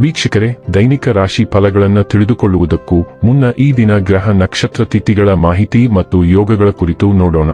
ವೀಕ್ಷಕರೇ, ದೈನಿಕ ರಾಶಿ ಫಲಗಳನ್ನು ತಿಳಿದುಕೊಳ್ಳುವುದಕ್ಕೂ ಮುನ್ನ ಈ ದಿನ ಗ್ರಹ ನಕ್ಷತ್ರ ತಿಥಿಗಳ ಮಾಹಿತಿ ಮತ್ತು ಯೋಗಗಳ ಕುರಿತು ನೋಡೋಣ.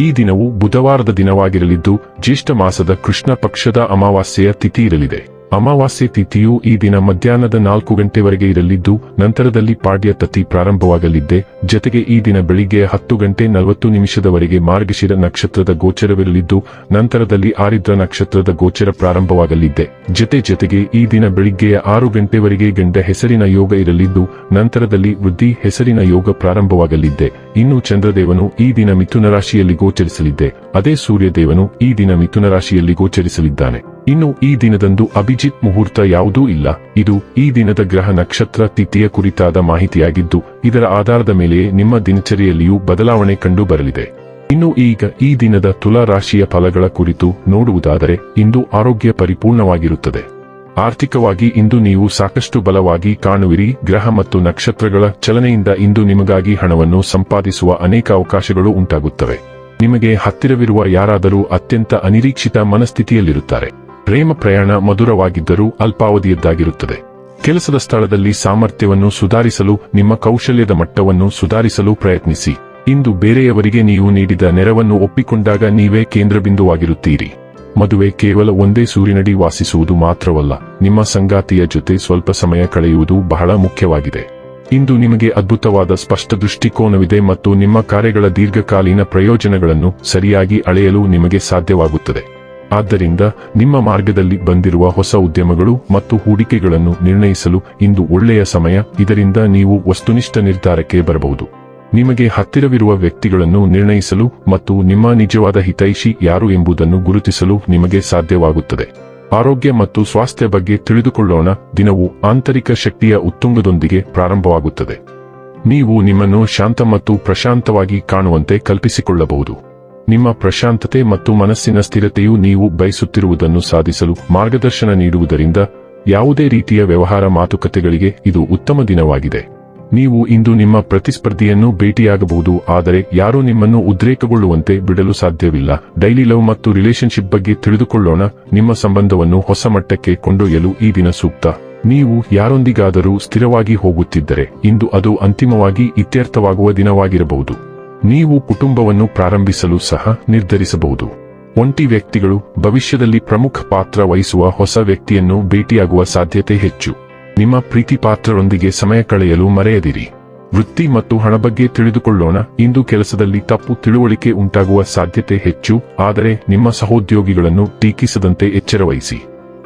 ಈ ದಿನವು ಬುಧವಾರದ ದಿನವಾಗಿರಲಿದ್ದು, ಜ್ಯೇಷ್ಠ ಮಾಸದ ಕೃಷ್ಣ ಪಕ್ಷದ ಅಮಾವಾಸ್ಯೆಯ ತಿಥಿ ಇರಲಿದೆ. ಅಮಾವಾಸ್ಯೆ ತಿಥಿಯು ಈ ದಿನ ಮಧ್ಯಾಹ್ನದ ನಾಲ್ಕು ಗಂಟೆವರೆಗೆ ಇರಲಿದ್ದು, ನಂತರದಲ್ಲಿ ಪಾಡ್ಯ ತತಿ ಪ್ರಾರಂಭವಾಗಲಿದ್ದೆ. ಜತೆಗೆ ಈ ದಿನ ಬೆಳಿಗ್ಗೆ ಹತ್ತು ಗಂಟೆ ನಲವತ್ತು ನಿಮಿಷದವರೆಗೆ ಮಾರ್ಗಶಿರ ನಕ್ಷತ್ರದ ಗೋಚರವಿರಲಿದ್ದು, ನಂತರದಲ್ಲಿ ಆರಿದ್ರ ನಕ್ಷತ್ರದ ಗೋಚರ ಪ್ರಾರಂಭವಾಗಲಿದ್ದೆ. ಜತೆ ಜೊತೆಗೆ ಈ ದಿನ ಬೆಳಿಗ್ಗೆಯ ಆರು ಗಂಟೆವರೆಗೆ ಗಂಡ ಹೆಸರಿನ ಯೋಗ ಇರಲಿದ್ದು, ನಂತರದಲ್ಲಿ ವೃದ್ಧಿ ಹೆಸರಿನ ಯೋಗ ಪ್ರಾರಂಭವಾಗಲಿದ್ದೆ. ಇನ್ನು ಚಂದ್ರದೇವನು ಈ ದಿನ ಮಿಥುನ ರಾಶಿಯಲ್ಲಿ ಗೋಚರಿಸಲಿದ್ದೆ. ಅದೇ ಸೂರ್ಯದೇವನು ಈ ದಿನ ಮಿಥುನ ರಾಶಿಯಲ್ಲಿ ಗೋಚರಿಸಲಿದ್ದಾನೆ. ಇನ್ನು ಈ ದಿನದಂದು ಅಭಿಜಿತ್ ಮುಹೂರ್ತ ಯಾವುದೂ ಇಲ್ಲ. ಇದು ಈ ದಿನದ ಗ್ರಹ ನಕ್ಷತ್ರ ತಿಥಿಯ ಕುರಿತಾದ ಮಾಹಿತಿಯಾಗಿದ್ದು, ಇದರ ಆಧಾರದ ಮೇಲೆಯೇ ನಿಮ್ಮ ದಿನಚರಿಯಲ್ಲಿಯೂ ಬದಲಾವಣೆ ಕಂಡು ಬರಲಿದೆ. ಇನ್ನು ಈಗ ಈ ದಿನದ ತುಲಾ ರಾಶಿಯ ಫಲಗಳ ಕುರಿತು ನೋಡುವುದಾದರೆ, ಇಂದು ಆರೋಗ್ಯ ಪರಿಪೂರ್ಣವಾಗಿರುತ್ತದೆ. ಆರ್ಥಿಕವಾಗಿ ಇಂದು ನೀವು ಸಾಕಷ್ಟು ಬಲವಾಗಿ ಕಾಣುವಿರಿ. ಗ್ರಹ ಮತ್ತು ನಕ್ಷತ್ರಗಳ ಚಲನೆಯಿಂದ ಇಂದು ನಿಮಗಾಗಿ ಹಣವನ್ನು ಸಂಪಾದಿಸುವ ಅನೇಕ ಅವಕಾಶಗಳು ಉಂಟಾಗುತ್ತವೆ. ನಿಮಗೆ ಹತ್ತಿರವಿರುವ ಯಾರಾದರೂ ಅತ್ಯಂತ ಅನಿರೀಕ್ಷಿತ ಮನಸ್ಥಿತಿಯಲ್ಲಿರುತ್ತಾರೆ. ಪ್ರೇಮ ಪ್ರಯಾಣ ಮಧುರವಾಗಿದ್ದರೂ ಅಲ್ಪಾವಧಿಯದ್ದಾಗಿರುತ್ತದೆ. ಕೆಲಸದ ಸ್ಥಳದಲ್ಲಿ ಸಾಮರ್ಥ್ಯವನ್ನು ಸುಧಾರಿಸಲು, ನಿಮ್ಮ ಕೌಶಲ್ಯದ ಮಟ್ಟವನ್ನು ಸುಧಾರಿಸಲು ಪ್ರಯತ್ನಿಸಿ. ಇಂದು ಬೇರೆಯವರಿಗೆ ನೀವು ನೀಡಿದ ನೆರವನ್ನು ಒಪ್ಪಿಕೊಂಡಾಗ ನೀವೇ ಕೇಂದ್ರಬಿಂದುವಾಗಿರುತ್ತೀರಿ. ಮದುವೆ ಕೇವಲ ಒಂದೇ ಸೂರಿನಡಿ ವಾಸಿಸುವುದು ಮಾತ್ರವಲ್ಲ, ನಿಮ್ಮ ಸಂಗಾತಿಯ ಜೊತೆ ಸ್ವಲ್ಪ ಸಮಯ ಕಳೆಯುವುದು ಬಹಳ ಮುಖ್ಯವಾಗಿದೆ. ಇಂದು ನಿಮಗೆ ಅದ್ಭುತವಾದ ಸ್ಪಷ್ಟ ದೃಷ್ಟಿಕೋನವಿದೆ ಮತ್ತು ನಿಮ್ಮ ಕಾರ್ಯಗಳ ದೀರ್ಘಕಾಲೀನ ಪ್ರಯೋಜನಗಳನ್ನು ಸರಿಯಾಗಿ ಅಳೆಯಲು ನಿಮಗೆ ಸಾಧ್ಯವಾಗುತ್ತದೆ. ಆದ್ದರಿಂದ ನಿಮ್ಮ ಮಾರ್ಗದಲ್ಲಿ ಬಂದಿರುವ ಹೊಸ ಉದ್ಯಮಗಳು ಮತ್ತು ಹೂಡಿಕೆಗಳನ್ನು ನಿರ್ಣಯಿಸಲು ಇಂದು ಒಳ್ಳೆಯ ಸಮಯ. ಇದರಿಂದ ನೀವು ವಸ್ತುನಿಷ್ಠ ನಿರ್ಧಾರಕ್ಕೆ ಬರಬಹುದು. ನಿಮಗೆ ಹತ್ತಿರವಿರುವ ವ್ಯಕ್ತಿಗಳನ್ನು ನಿರ್ಣಯಿಸಲು ಮತ್ತು ನಿಮ್ಮ ನಿಜವಾದ ಹಿತೈಷಿ ಯಾರು ಎಂಬುದನ್ನು ಗುರುತಿಸಲು ನಿಮಗೆ ಸಾಧ್ಯವಾಗುತ್ತದೆ. ಆರೋಗ್ಯ ಮತ್ತು ಸ್ವಾಸ್ಥ್ಯ ಬಗ್ಗೆ ತಿಳಿದುಕೊಳ್ಳೋಣ. ದಿನವು ಆಂತರಿಕ ಶಕ್ತಿಯ ಉತ್ತುಂಗದೊಂದಿಗೆ ಪ್ರಾರಂಭವಾಗುತ್ತದೆ. ನೀವು ನಿಮ್ಮನ್ನು ಶಾಂತ ಮತ್ತು ಪ್ರಶಾಂತವಾಗಿ ಕಾಣುವಂತೆ ಕಲ್ಪಿಸಿಕೊಳ್ಳಬಹುದು. ನಿಮ್ಮ ಪ್ರಶಾಂತತೆ ಮತ್ತು ಮನಸ್ಸಿನ ಸ್ಥಿರತೆಯು ನೀವು ಬಯಸುತ್ತಿರುವುದನ್ನು ಸಾಧಿಸಲು ಮಾರ್ಗದರ್ಶನ ನೀಡುವುದರಿಂದ ಯಾವುದೇ ರೀತಿಯ ವ್ಯವಹಾರ ಮಾತುಕತೆಗಳಿಗೆ ಇದು ಉತ್ತಮ ದಿನವಾಗಿದೆ. ನೀವು ಇಂದು ನಿಮ್ಮ ಪ್ರತಿಸ್ಪರ್ಧಿಯನ್ನು ಭೇಟಿಯಾಗಬಹುದು, ಆದರೆ ಯಾರೂ ನಿಮ್ಮನ್ನು ಉದ್ರೇಕಗೊಳ್ಳುವಂತೆ ಬಿಡಲು ಸಾಧ್ಯವಿಲ್ಲ. ಡೈಲಿ ಲವ್ ಮತ್ತು ರಿಲೇಶನ್ಶಿಪ್ ಬಗ್ಗೆ ತಿಳಿದುಕೊಳ್ಳೋಣ. ನಿಮ್ಮ ಸಂಬಂಧವನ್ನು ಹೊಸ ಮಟ್ಟಕ್ಕೆ ಕೊಂಡೊಯ್ಯಲು ಈ ದಿನ ಸೂಕ್ತ. ನೀವು ಯಾರೊಂದಿಗಾದರೂ ಸ್ಥಿರವಾಗಿ ಹೋಗುತ್ತಿದ್ದರೆ ಇಂದು ಅದು ಅಂತಿಮವಾಗಿ ಇತ್ಯರ್ಥವಾಗುವ ದಿನವಾಗಿರಬಹುದು. ನೀವು ಕುಟುಂಬವನ್ನು ಪ್ರಾರಂಭಿಸಲು ಸಹ ನಿರ್ಧರಿಸಬಹುದು. ಒಂಟಿ ವ್ಯಕ್ತಿಗಳು ಭವಿಷ್ಯದಲ್ಲಿ ಪ್ರಮುಖ ಪಾತ್ರ ವಹಿಸುವ ಹೊಸ ವ್ಯಕ್ತಿಯನ್ನು ಭೇಟಿಯಾಗುವ ಸಾಧ್ಯತೆ ಹೆಚ್ಚು. ನಿಮ್ಮ ಪ್ರೀತಿ ಪಾತ್ರರೊಂದಿಗೆ ಸಮಯ ಕಳೆಯಲು ಮರೆಯದಿರಿ. ವೃತ್ತಿ ಮತ್ತು ಹಣ ಬಗ್ಗೆ ತಿಳಿದುಕೊಳ್ಳೋಣ. ಇಂದು ಕೆಲಸದಲ್ಲಿ ತಪ್ಪು ತಿಳುವಳಿಕೆ ಉಂಟಾಗುವ ಸಾಧ್ಯತೆ ಹೆಚ್ಚು, ಆದರೆ ನಿಮ್ಮ ಸಹೋದ್ಯೋಗಿಗಳನ್ನು ಟೀಕಿಸದಂತೆ ಎಚ್ಚರವಹಿಸಿ.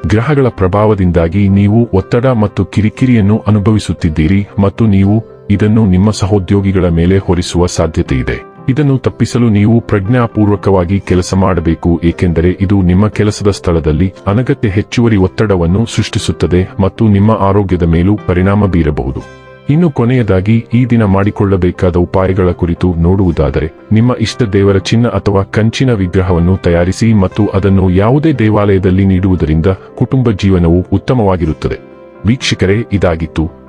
ಗ್ರಹಗಳ ಪ್ರಭಾವದಿಂದಾಗಿ ನೀವು ಒತ್ತಡ ಮತ್ತು ಕಿರಿಕಿರಿಯನ್ನು ಅನುಭವಿಸುತ್ತಿದ್ದೀರಿ ಮತ್ತು ನೀವು ಇದನ್ನು ನಿಮ್ಮ ಸಹೋದ್ಯೋಗಿಗಳ ಮೇಲೆ ಹೊರಿಸುವ ಸಾಧ್ಯತೆ ಇದೆ ಇದನ್ನು ತಪ್ಪಿಸಲು ನೀವು ಪ್ರಜ್ಞಾಪೂರ್ವಕವಾಗಿ ಕೆಲಸ ಮಾಡಬೇಕು, ಏಕೆಂದರೆ ಇದು ನಿಮ್ಮ ಕೆಲಸದ ಸ್ಥಳದಲ್ಲಿ ಅನಗತ್ಯ ಹೆಚ್ಚುವರಿ ಒತ್ತಡವನ್ನು ಸೃಷ್ಟಿಸುತ್ತದೆ ಮತ್ತು ನಿಮ್ಮ ಆರೋಗ್ಯದ ಮೇಲೂ ಪರಿಣಾಮ ಬೀರಬಹುದು. ಇನ್ನು ಕೊನೆಯದಾಗಿ, ಈ ದಿನ ಮಾಡಿಕೊಳ್ಳಬೇಕಾದ ಉಪಾಯಗಳ ಕುರಿತು ನೋಡುವುದಾದರೆ, ನಿಮ್ಮ ಇಷ್ಟ ದೇವರ ಚಿನ್ನ ಅಥವಾ ಕಂಚಿನ ವಿಗ್ರಹವನ್ನು ತಯಾರಿಸಿ ಮತ್ತು ಅದನ್ನು ಯಾವುದೇ ದೇವಾಲಯದಲ್ಲಿ ನೀಡುವುದರಿಂದ ಕುಟುಂಬ ಜೀವನವು ಉತ್ತಮವಾಗಿರುತ್ತದೆ. ವೀಕ್ಷಕರೇ, ಇದಾಗಿತ್ತು.